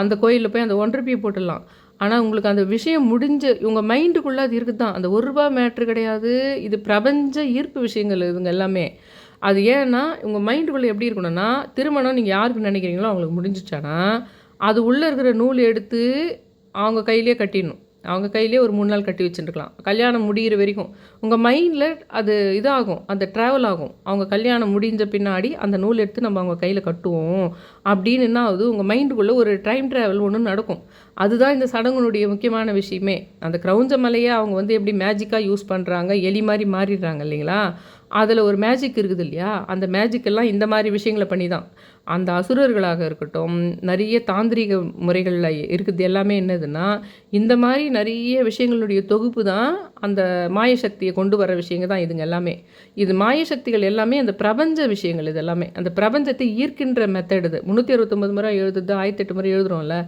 அந்த கோயிலில் போய் அந்த ஒன்றரை போட்டுடலாம். ஆனால் உங்களுக்கு அந்த விஷயம் முடிஞ்சு உங்கள் மைண்டுக்குள்ளே அது இருக்குது தான் அந்த ஒரு ரூபா மேட்ரு கிடையாது. இது பிரபஞ்ச ஈர்ப்பு விஷயங்கள் இதுங்க எல்லாமே. அது ஏன்னா உங்கள் மைண்டுக்குள்ளே எப்படி இருக்கணும்னா திருமணம் நீங்கள் யாருக்கு நினைக்கிறீங்களோ அவங்களுக்கு முடிஞ்சிச்சானா அது உள்ளே இருக்கிற நூல் எடுத்து அவங்க கையிலே கட்டிடணும். அவங்க கையிலே ஒரு மூணு நாள் கட்டி வச்சுருக்கலாம். கல்யாணம் முடிகிற வரைக்கும். உங்கள் மைண்டில் அது இதாகும். அந்த ட்ராவல் ஆகும். அவங்க கல்யாணம் முடிஞ்ச பின்னாடி அந்த நூல் எடுத்து நம்ம அவங்க கையில் கட்டுவோம். அப்படின்னு என்ன ஆகுது உங்கள் மைண்டுக்குள்ளே ஒரு டைம் ட்ராவல் ஒன்று நடக்கும். அதுதான் இந்த சடங்குனுடைய முக்கியமான விஷயமே. அந்த கிரௌஞ்ச மலையை அவங்க வந்து எப்படி மேஜிக்காக யூஸ் பண்ணுறாங்க எலி மாதிரி மாறிடுறாங்க இல்லைங்களா? அதில் ஒரு மேஜிக் இருக்குது இல்லையா? அந்த மேஜிக்கெல்லாம் இந்த மாதிரி விஷயங்களை பண்ணி தான் அந்த அசுரர்களாக இருக்கட்டும் நிறைய தாந்திரிக முறைகளில் இருக்குது. எல்லாமே என்னதுன்னா இந்த மாதிரி நிறைய விஷயங்களுடைய தொகுப்பு தான் அந்த மாயசக்தியை கொண்டு வர விஷயங்கள் தான் இதுங்க எல்லாமே. இது மாய சக்திகள் எல்லாமே அந்த பிரபஞ்ச விஷயங்கள் இது எல்லாமே. அந்த பிரபஞ்சத்தை ஈர்க்கின்ற மெத்தட் இது. முந்நூற்றி அறுபத்தொம்பது முறை எழுதுறது ஆயிரத்தி எட்டு முறை எழுதுறோம்ல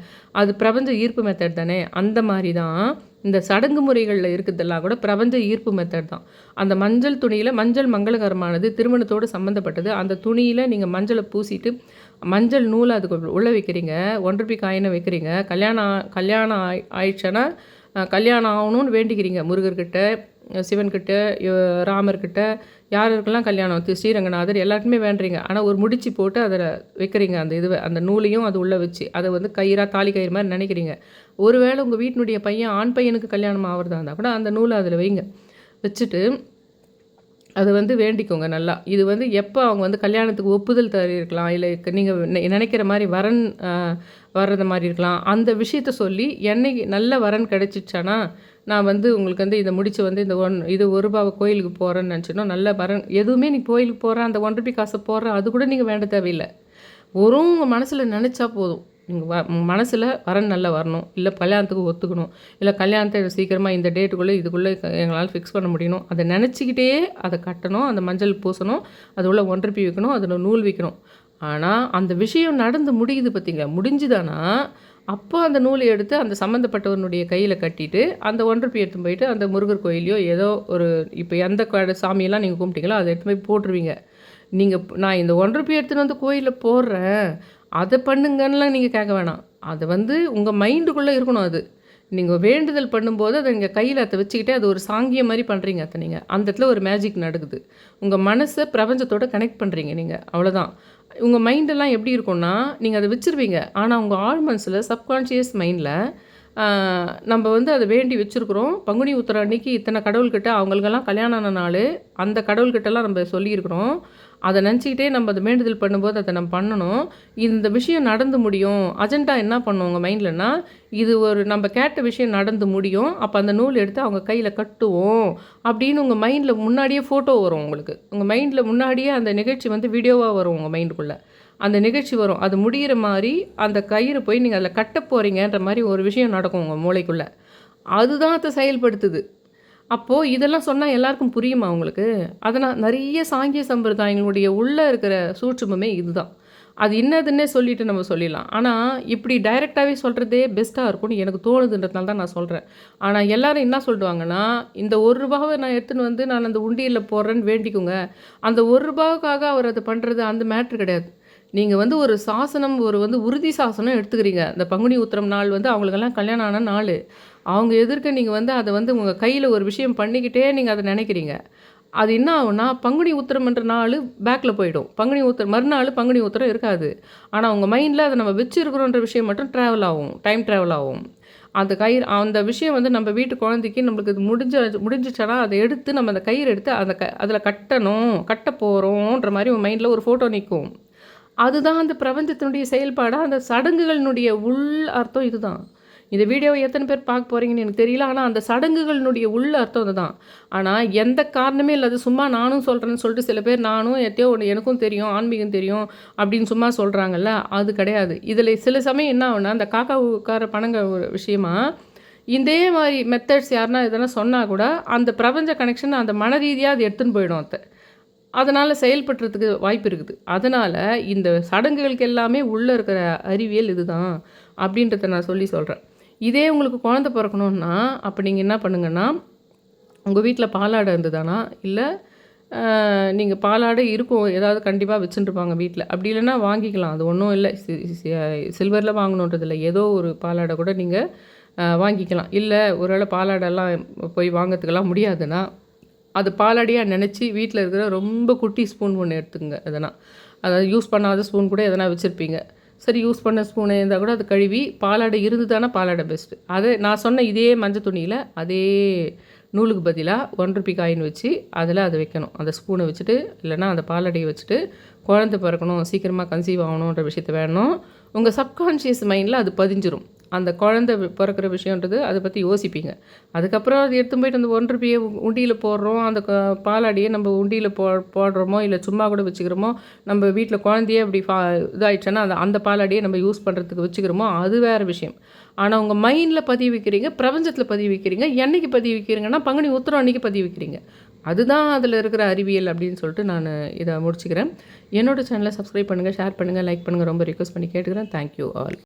அது பிரபஞ்ச ஈர்ப்பு மெத்தட் தானே. அந்த மாதிரி தான் இந்த சடங்கு முறைகளில் இருக்கிறதெல்லாம் கூட பிரபஞ்ச ஈர்ப்பு மெத்தட் தான். அந்த மஞ்சள் துணியில் மஞ்சள் மங்களகரமானது திருமணத்தோடு சம்மந்தப்பட்டது அந்த துணியில் நீங்கள் மஞ்சளை பூசிட்டு மஞ்சள் நூலை அதுக்கு உள்ளே வைக்கிறீங்க ஒன்றரை காயினை வைக்கிறீங்க கல்யாணம் ஆ- கல்யாணம் ஆயி ஆயிடுச்சுன்னா கல்யாணம் ஆகணும்னு வேண்டிக்கிறீங்க முருகர்கிட்ட சிவன்கிட்ட யோ- ராமர்கிட்ட யாருக்கெல்லாம் கல்யாணம் திரு ஸ்ரீரங்கநாதர் எல்லாருக்குமே வேண்டுறீங்க. ஆனால் ஒரு முடிச்சு போட்டு அதில் வைக்கிறீங்க அந்த இதுவை அந்த நூலையும் அது உள்ளே வச்சு அதை வந்து கயிறாக தாலி கயிறு மாதிரி நினைக்கிறீங்க. ஒருவேளை உங்கள் வீட்டினுடைய பையன் ஆண் பையனுக்கு கல்யாணம் ஆகிறதா இருந்தால் கூட அந்த நூலை அதில் வைங்க. வச்சுட்டு அது வந்து வேண்டிக்கோங்க நல்லா. இது வந்து எப்போ அவங்க வந்து கல்யாணத்துக்கு ஒப்புதல் தருக்கலாம் இல்லை நீங்கள் நினைக்கிற மாதிரி வரன் ஆஹ், வர்றது மாதிரி இருக்கலாம். அந்த விஷயத்த சொல்லி என்னைக்கு நல்ல வரன் கிடச்சிச்சானா நான் வந்து உங்களுக்கு வந்து இதை முடிச்சு வந்து இந்த ஒன் இது ஒரு ரூபாவை கோயிலுக்கு போகிறேன்னு நினச்சினோம் நல்ல வரன். எதுவுமே நீ கோயிலுக்கு போகிறேன் அந்த ஒன் ருபி காசை போடுறேன் அது கூட நீங்கள் வேண்ட தேவையில்லை. ஒரு உங்கள் மனசில் நினச்சா போதும். நீங்கள் வ மனசில் வரன் நல்லா வரணும். இல்லை கல்யாணத்துக்கு ஒத்துக்கணும். இல்லை கல்யாணத்தை சீக்கிரமாக இந்த டேட்டுக்குள்ளே இதுக்குள்ளே எங்களால் ஃபிக்ஸ் பண்ண முடியணும். அதை நினச்சிக்கிட்டே அதை கட்டணும். அந்த மஞ்சள் பூசணும். அது உள்ள ஒன்றரை வைக்கணும். அதில் நூல் வைக்கணும். ஆனால் அந்த விஷயம் நடந்து முடியுது பார்த்தீங்க முடிஞ்சுதானா? அப்போ அந்த நூலை எடுத்து அந்த சம்மந்தப்பட்டவனுடைய கையில் கட்டிட்டு அந்த ஒன்றரை எடுத்து போயிட்டு அந்த முருகர் கோயிலையோ ஏதோ ஒரு இப்போ எந்த சாமியெல்லாம் நீங்கள் கும்பிட்டீங்களோ அதை எடுத்து போய் போட்டுருவீங்க. நீங்கள் நான் இந்த ஒன்றப்பி எடுத்துன்னு வந்து கோயிலில் போடுறேன். அதை பண்ணுங்கன்னுலாம் நீங்கள் கேட்க வேணாம். அது வந்து உங்கள் மைண்டுக்குள்ளே இருக்கணும் அது. நீங்கள் வேண்டுதல் பண்ணும்போது அதை நீங்கள் கையில் அதை வச்சுக்கிட்டே அது ஒரு சாங்கியம் மாதிரி பண்ணுறீங்க அதை நீங்கள் அந்த இடத்துல ஒரு மேஜிக் நடக்குது. உங்கள் மனசை பிரபஞ்சத்தோட கனெக்ட் பண்ணுறீங்க நீங்கள் அவ்வளோதான் உங்கள் மைண்டெல்லாம் எப்படி இருக்கும்னா நீங்கள் அதை வச்சுருவீங்க. ஆனால் உங்கள் ஆழ் மனசில் சப்கான்ஷியஸ் மைண்டில் நம்ம வந்து அதை வேண்டி வச்சுருக்குறோம். பங்குனி உத்தர அன்னைக்கு இத்தனை கடவுள்கிட்ட அவங்களுக்கெல்லாம் கல்யாணம் ஆன நாள் அந்த கடவுள்கிட்டலாம் நம்ம சொல்லியிருக்கிறோம். அதை நினச்சிக்கிட்டே நம்ம அதை வேண்டுதல் பண்ணும்போது அதை நம்ம பண்ணணும். இந்த விஷயம் நடந்து முடியும். அஜெண்டா என்ன பண்ணும் உங்கள் மைண்ட்லன்னா இது ஒரு நம்ம கேட்ட விஷயம் நடந்து முடியும். அப்போ அந்த நூல் எடுத்து அவங்க கையில் கட்டுவோம். அப்படின்னு உங்கள் மைண்டில் முன்னாடியே ஃபோட்டோ வரும் உங்களுக்கு. உங்கள் மைண்டில் முன்னாடியே அந்த நிகழ்ச்சி வந்து வீடியோவாக வரும் உங்கள் மைண்டுக்குள்ளே அந்த நிகழ்ச்சி வரும். அது முடிகிற மாதிரி அந்த கயிறு போய் நீங்கள் அதில் கட்ட போகிறீங்கன்ற மாதிரி ஒரு விஷயம் நடக்கும் உங்கள் மூளைக்குள்ளே. அதுதான் அதை செயல்படுத்துது. அப்போது இதெல்லாம் சொன்னால் எல்லாருக்கும் புரியுமா அவங்களுக்கு அதனால் நிறைய சாங்கிய சம்பிரதாயங்களுடைய உள்ளே இருக்கிற சூட்சுமமே இதுதான். அது என்னதுன்னே சொல்லிட்டு நம்ம சொல்லிடலாம். ஆனால் இப்படி டைரெக்டாகவே சொல்கிறதே பெஸ்ட்டாக இருக்கும்னு எனக்கு தோணுதுன்றதுனால தான் நான் சொல்கிறேன் ஆனால் எல்லோரும் என்ன சொல்லுவாங்கன்னா இந்த ஒரு ரூபாவை நான் எடுத்துன்னு வந்து நான் அந்த உண்டியலில் போடுறேன்னு வேண்டிக்கோங்க. அந்த ஒரு ரூபாவுக்காக அவர் அதை பண்ணுறது அந்த மேட்ரு கிடையாது. நீங்கள் வந்து ஒரு சாசனம் ஒரு வந்து உறுதி சாசனம் எடுத்துக்கிறீங்க. இந்த பங்குனி உத்திரம் நாள் வந்து அவங்களுக்கெல்லாம் கல்யாணம் ஆன நாள். அவங்க எதிர்க்க நீங்கள் வந்து அதை வந்து உங்கள் கையில் ஒரு விஷயம் பண்ணிக்கிட்டே நீங்கள் அதை நினைக்கிறீங்க. அது என்ன ஆகும்னா பங்குனி உத்திரம்ன்ற நாள் பேக்கில் போயிடும். பங்குனி உத்திரம் மறுநாள் பங்குனி உத்திரம் இருக்காது. ஆனால் உங்கள் மைண்டில் அதை நம்ம வச்சுருக்கிறோன்ற விஷயம் மட்டும் ட்ராவல் ஆகும். டைம் ட்ராவல் ஆகும். அந்த கயிறு அந்த விஷயம் வந்து நம்ம வீட்டு குழந்தைக்கு நம்மளுக்கு இது முடிஞ்ச முடிஞ்சிச்சனா அதை எடுத்து நம்ம அந்த கயிறு எடுத்து அந்த க அதில் கட்டணும் கட்ட போகிறோன்ற மாதிரி உங்கள் மைண்டில் ஒரு ஃபோட்டோ நிற்கும். அதுதான் அந்த பிரபஞ்சத்தினுடைய செயல்பாடாக அந்த சடங்குகளினுடைய உள் அர்த்தம் இதுதான். இந்த வீடியோவை எத்தனை பேர் பார்க்க போகிறீங்கன்னு எனக்கு தெரியல. ஆனால் அந்த சடங்குகளினுடைய உள்ள அர்த்தம் அதுதான். ஆனால் எந்த காரணமே இல்லாத சும்மா நானும் சொல்கிறேன்னு சொல்லிட்டு சில பேர் நானும் எத்தையோ ஒன்று எனக்கும் தெரியும் ஆன்மீகம் தெரியும் அப்படின்னு சும்மா சொல்கிறாங்கல்ல அது கிடையாது. இதில் சில சமயம் என்ன ஆகுனா அந்த காக்கா உட்கார பணங்க விஷயமா இதே மாதிரி மெத்தட்ஸ் யாருன்னா இதெல்லாம் சொன்னால் கூட அந்த பிரபஞ்ச கனெக்ஷன் அந்த மன ரீதியாக அது எடுத்துன்னு போயிடும் அதை அதனால் செயல்படுறதுக்கு வாய்ப்பு இருக்குது. அதனால் இந்த சடங்குகளுக்கு எல்லாமே உள்ளே இருக்கிற அறிவியல் இதுதான் அப்படின்றத நான் சொல்லி சொல்கிறேன் இதே உங்களுக்கு குழந்த பிறக்கணுன்னா அப்போ நீங்கள் என்ன பண்ணுங்கன்னா உங்கள் வீட்டில் பாலாடை இருந்ததானா? இல்லை நீங்கள் பாலாடை இருக்கும் ஏதாவது கண்டிப்பாக வச்சுட்டுருப்பாங்க வீட்டில் அப்படி இல்லைன்னா வாங்கிக்கலாம். அது ஒன்றும் இல்லை. சில்வரில் வாங்கணுன்றது இல்லை ஏதோ ஒரு பாலாடை கூட நீங்கள் வாங்கிக்கலாம். இல்லை ஒருவேளை பாலாடெல்லாம் போய் வாங்கிறதுக்கெல்லாம் முடியாதுன்னா அது பாலாடியாக நினச்சி வீட்டில் இருக்கிற ரொம்ப குட்டி ஸ்பூன் ஒன்று எடுத்துங்க எதனா. அதாவது யூஸ் பண்ணாத ஸ்பூன் கூட எதனா வச்சுருப்பீங்க. சரி யூஸ் பண்ண ஸ்பூனு இருந்தால் கூட அது கழுவி பாலாடை இருந்து தானே பாலாடை பெஸ்ட்டு அது நான் சொன்ன இதே மஞ்சள் துணியில் அதே நூலுக்கு பதிலாக ஒன் ருபி காயின் வச்சு அதில் அதை வைக்கணும். அந்த ஸ்பூனை வச்சுட்டு இல்லைனா அந்த பாலடையை வச்சுட்டு குழந்தை பிறக்கணும் சீக்கிரமாக கன்சீவ் ஆகணுன்ற விஷயத்த வேணும். உங்கள் சப்கான்ஷியஸ் மைண்டில் அது பதிஞ்சிரும். அந்த குழந்த பிறக்கிற விஷயன்றது அதை பற்றி யோசிப்பீங்க. அதுக்கப்புறம் அது எடுத்து போயிட்டு அந்த ஒன்று ரூபாயை உண்டியில் போடுறோம். அந்த பாலாடியை நம்ம உண்டியில் போ போடுறோமோ இல்லை சும்மா கூட வச்சுக்கிறோமோ நம்ம வீட்டில் குழந்தையே அப்படி ஃபா இதாகிடுச்சுன்னா அந்த அந்த பாலாடியை நம்ம யூஸ் பண்ணுறதுக்கு வச்சுக்கிறோமோ அது வேறு விஷயம். ஆனால் உங்கள் மைண்டில் பதிவு வைக்கிறீங்க பிரபஞ்சத்தில் பதிவு வைக்கிறீங்க என்னைக்கு பதிவு வைக்கிறீங்கன்னா பங்குனி உத்தரம் அன்றைக்கி பதிவு வைக்கிறீங்க. அதுதான் அதில் இருக்கிற அறிவியல் அப்படின்னு சொல்லிட்டு நான் இதை முடிச்சுக்கிறேன். என்னோடய சேனலை சப்ஸ்கிரைப் பண்ணுங்கள் ஷேர் பண்ணுங்கள் லைக் பண்ணுங்கள் ரொம்ப ரிக்வஸ்ட் பண்ணி கேட்டுக்கிறேன். Thank you all